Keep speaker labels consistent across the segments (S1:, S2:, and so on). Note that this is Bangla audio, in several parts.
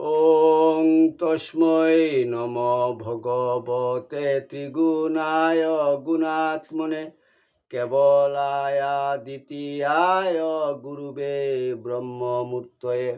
S1: ওং তস্মৈ নম ভগবতে ত্রিগুণায় গুণাত্মনে কেবলায় দ্বিতীয়ায় গুরুবে ব্রহ্মমূর্তয়ে।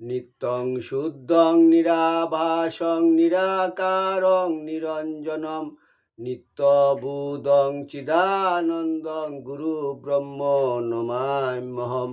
S1: নিত্যং শুদ্ধং নিরাভাসং নিরাকারং নিরঞ্জনম নিত্যবুদং চিদানন্দং গুরু ব্রহ্ম নমাম্যহম।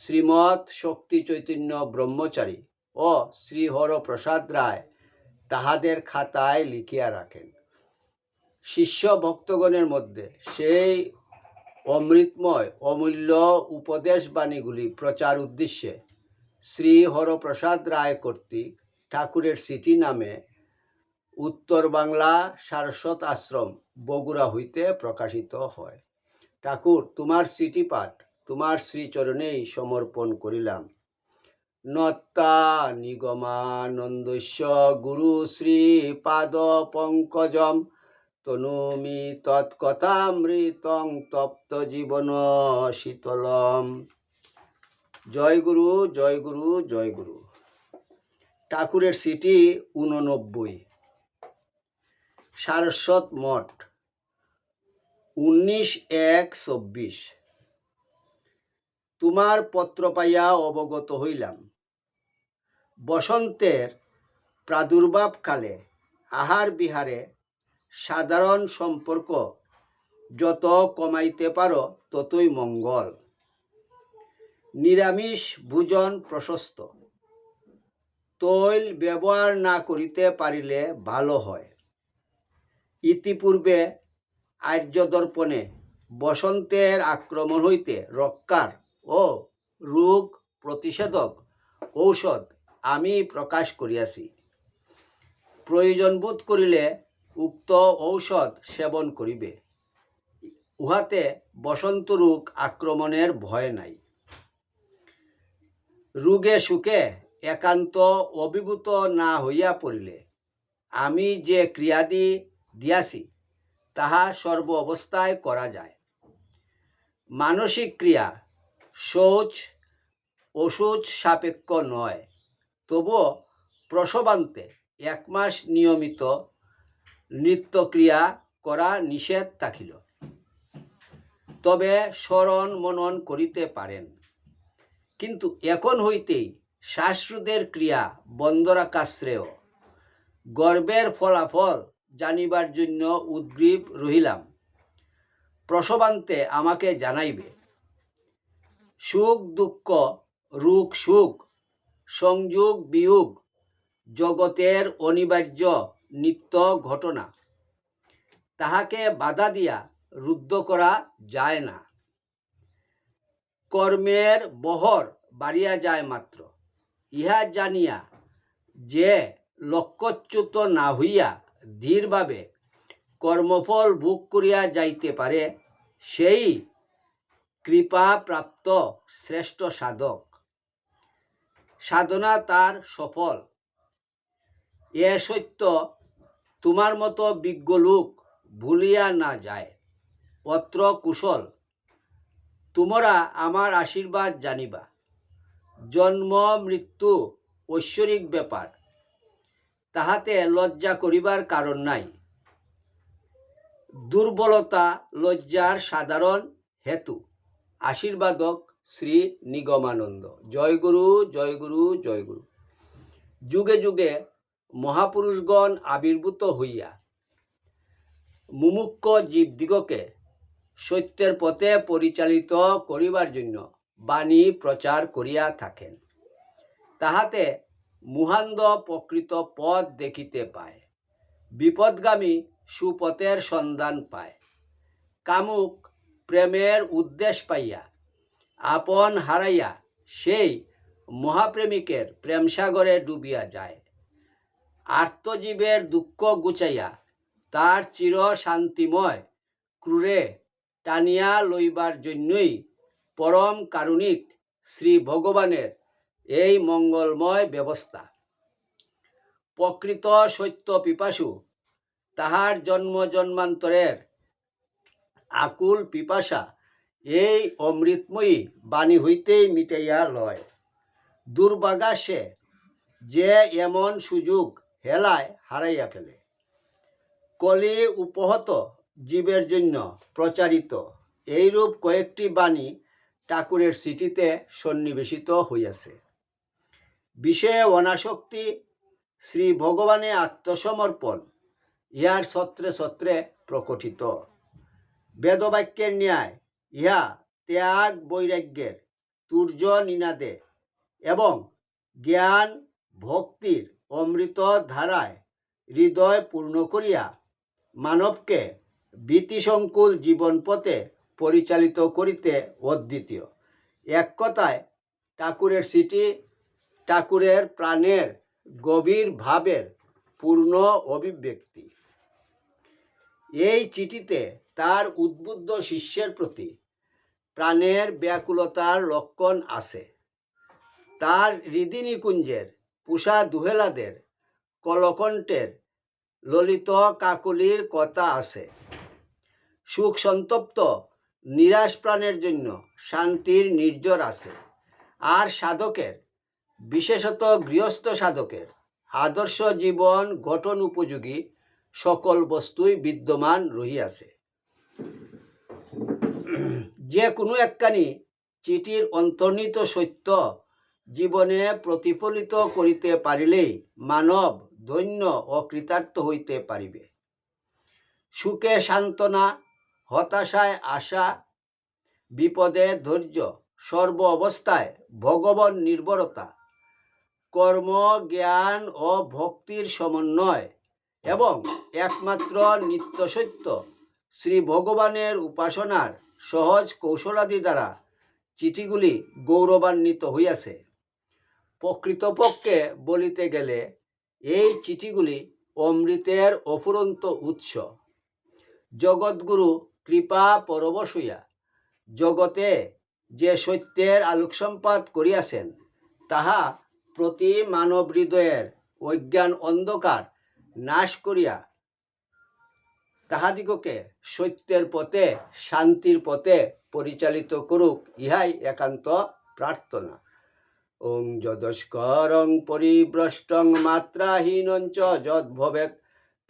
S1: শ্রীমৎ শক্তি চৈতন্য ব্রহ্মচারী ও শ্রীহর প্রসাদ রায় তাহাদের খাতায় লিখিয়া রাখেন। শিষ্য ভক্তগণের মধ্যে সেই অমৃতময়, অমূল্য উপদেশবাণীগুলি প্রচার উদ্দেশ্যে শ্রী হরপ্রসাদ রায় কর্তৃক ঠাকুরের সিটি নামে উত্তর বাংলা সারস্বত আশ্রম বগুড়া হইতে প্রকাশিত হয়। ঠাকুর, তোমার সিটি পাঠ তোমার শ্রীচরণেই সমর্পণ করিলাম। নত্তা নিগমানন্দস্য গুরু শ্রী পাদ পঙ্কজম, তনুমি তৎকথামৃতং তপ্ত জীবন শীতলম। জয় গুরু জয় গুরু জয় গুরু। ঠাকুরের সিটি উননব্বই সারস্বত মঠ, উনিশ এক চব্বিশ। তোমার পত্র পাইয়া অবগত হইলাম। বসন্তের প্রাদুর্ভাবকালে আহার বিহারে সাধারণ সম্পর্ক যত কমাইতে পারো ততই মঙ্গল। নিরামিষ ভোজন প্রশস্ত। তৈল ব্যবহার না করিতে পারিলে ভালো হয়। ইতিপূর্বে আর্যদর্পণে বসন্তের আক্রমণ হইতে রক্ষার ও রোগ প্রতিষেধক ঔষধ আমি প্রকাশ করিয়াছি প্রয়োজন বোধ করিলে উক্ত ঔষধ সেবন করিবে উহাতে বসন্ত রোগ আক্রমণের ভয় নাই। রোগে সুখে একান্ত অভিভূত না হইয়া পড়িলে আমি যে ক্রিয়াদি দিয়াছি, তাহা সর্ব অবস্থায় করা যায়। মানসিক ক্রিয়া শৌচ, ওষুধ সাপেক্ষ নয়। তবুও প্রসবান্তে এক মাস নিয়মিত নৃত্যক্রিয়া করা নিষেধ থাকিল। তবে স্মরণ মনন করিতে পারেন। কিন্তু এখন হইতেই শ্বাসরোধের ক্রিয়া বন্ধ রাখা শ্রেয়। গর্বের ফলাফল জানিবার জন্য উদ্গ্রীব রহিলাম। প্রসবান্তে আমাকে জানাইবে সুখ, দুঃখ রূপ সুখ, সংযোগ, বিয়োগ, জগতের অনিবার্য নিত্য ঘটনা। তাহাকে বাধা দিয়া রুদ্ধ করা যায় না। কর্মের বহর বাড়িয়া যায় মাত্র। ইহা জানিয়া যে লক্ষ্যচ্যুত না হইয়া ধীরভাবে কর্মফল ভোগ করিয়া যাইতে পারে, সেই কৃপাপ্রাপ্ত শ্রেষ্ঠ সাধক। সাধনা তার সফল। এ সত্য, তোমার মতো বিজ্ঞ লোক ভুলিয়া না যায়। অত্র কুশল, তোমরা আমার আশীর্বাদ জানিবা। জন্ম, মৃত্যু ঐশ্বরিক ব্যাপার। তাহাতে লজ্জা করিবার কারণ নাই। দুর্বলতা লজ্জার সাধারণ হেতু। আশীর্বাদক শ্রী নিগমানন্দ। জয় গুরু জয় গুরু জয় গুরু। যুগে যুগে মহাপুরুষগণ আবির্ভূত হইয়া মুমুক্ষ জীবদিগকে সত্যের পথে পরিচালিত করিবার জন্য বাণী প্রচার করিয়া থাকেন। তাহাতে মুহান্দ প্রকৃত পথ দেখিতে পায়। বিপদগামী সুপথের সন্ধান পায়। কামুক প্রেমের উদ্দেশ পাইয়া, আপন হারাইয়া সেই মহাপ্রেমিকের প্রেমসাগরে ডুবিয়া যায়। আত্মজীবের দুঃখ গুচাইয়া তার চির শান্তিময় ক্রুরে টানিয়া লইবার জন্যই পরম কারুণিক শ্রী ভগবানের এই মঙ্গলময় ব্যবস্থা। প্রকৃত সত্য পিপাসু তাহার জন্ম জন্মান্তরের আকুল পিপাসা, এই অমৃতময়ী বাণী হইতেই মিটাইয়া লয়। দুর্ভাগা সে যে এমন সুযোগ হেলায় হারাইয়া ফেলে। কলি উপহত জীবের জন্য প্রচারিত। এইরূপ কয়েকটি বাণী ঠাকুরের সিটিতে সন্নিবেশিত হইয়াছে। বিষয়ে অনাসক্তি শ্রী ভগবানে আত্মসমর্পণ, ইহার সত্রে সত্রে প্রকটিত। বেদবাক্যের ন্যায়, ইহা ত্যাগ বৈরাগ্যের, তুর্য নিনাদে এবং জ্ঞান ভক্তির অমৃত ধারায় হৃদয় পূর্ণ করিয়া মানবকে ভীতিসংকুল জীবন পথে পরিচালিত করিতে অদ্বিতীয়। এক কথায়, ঠাকুরের সিটি ঠাকুরের প্রাণের গভীর ভাবের পূর্ণ অভিব্যক্তি। এই চিঠিতে তার উদ্বুদ্ধ শিষ্যের প্রতি প্রাণের ব্যাকুলতার লক্ষণ আছে। তার হৃদিনিকুঞ্জের পুষা দুহেলাদের কলকণ্ঠের ললিত কাকলির কথা আছে। সুখ সন্তপ্ত, নিরাশ প্রাণের জন্য শান্তির নির্জর আছে। আর সাধকের, বিশেষত গৃহস্থ সাধকের আদর্শ জীবন গঠন উপযোগী সকল বস্তুই বিদ্যমান রহিয়াছে। যে কোনো একখানি চিঠির অন্তর্নিহিত সত্য জীবনে প্রতিফলিত করিতে পারিলেই মানব ধন্য ও কৃতার্থ হইতে পারিবে। সুখে সান্ত্বনা, হতাশায় আশা, বিপদে ধৈর্য, সর্ব অবস্থায় ভগবান নির্ভরতা কর্ম, জ্ঞান ও ভক্তির সমন্বয় এবং একমাত্র নিত্যসত্য শ্রী ভগবানের উপাসনার সহজ কৌশলাদি দ্বারা চিঠিগুলি গৌরবান্বিত হইয়াছে। প্রকৃতপক্ষে বলিতে গেলে এই চিঠিগুলি অমৃতের অফুরন্ত উৎস। জগৎগুরু কৃপা পরবশ হইয়া জগতে যে সত্যের আলোকসম্পাত করিয়াছেন, তাহা প্রতি মানব হৃদয়ের অজ্ঞান অন্ধকার নাশ করিয়া তাহাদিগকে সত্যের পথে, শান্তির পথে পরিচালিত করুক, ইহাই একান্ত প্রার্থনা। ওং যদস্করং পরিভ্রষ্টং মাত্রাহীনং চ যদ্ভবেৎ,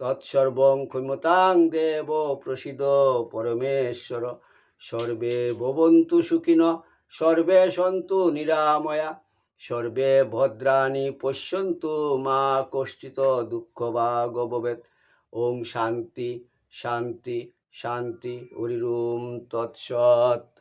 S1: তৎসর্বং ক্ষমতাং দেব প্রসিদ পরমেশ্বর। সর্বে ভবন্তু সুখিন, সর্বে সন্তু নিরাময়া, সর্বে ভদ্রাণি পশ্যন্তু মা কষ্টিত দুঃখ বা গবেত ওং শান্তি শান্তি শান্তি হরিম তৎসৎ।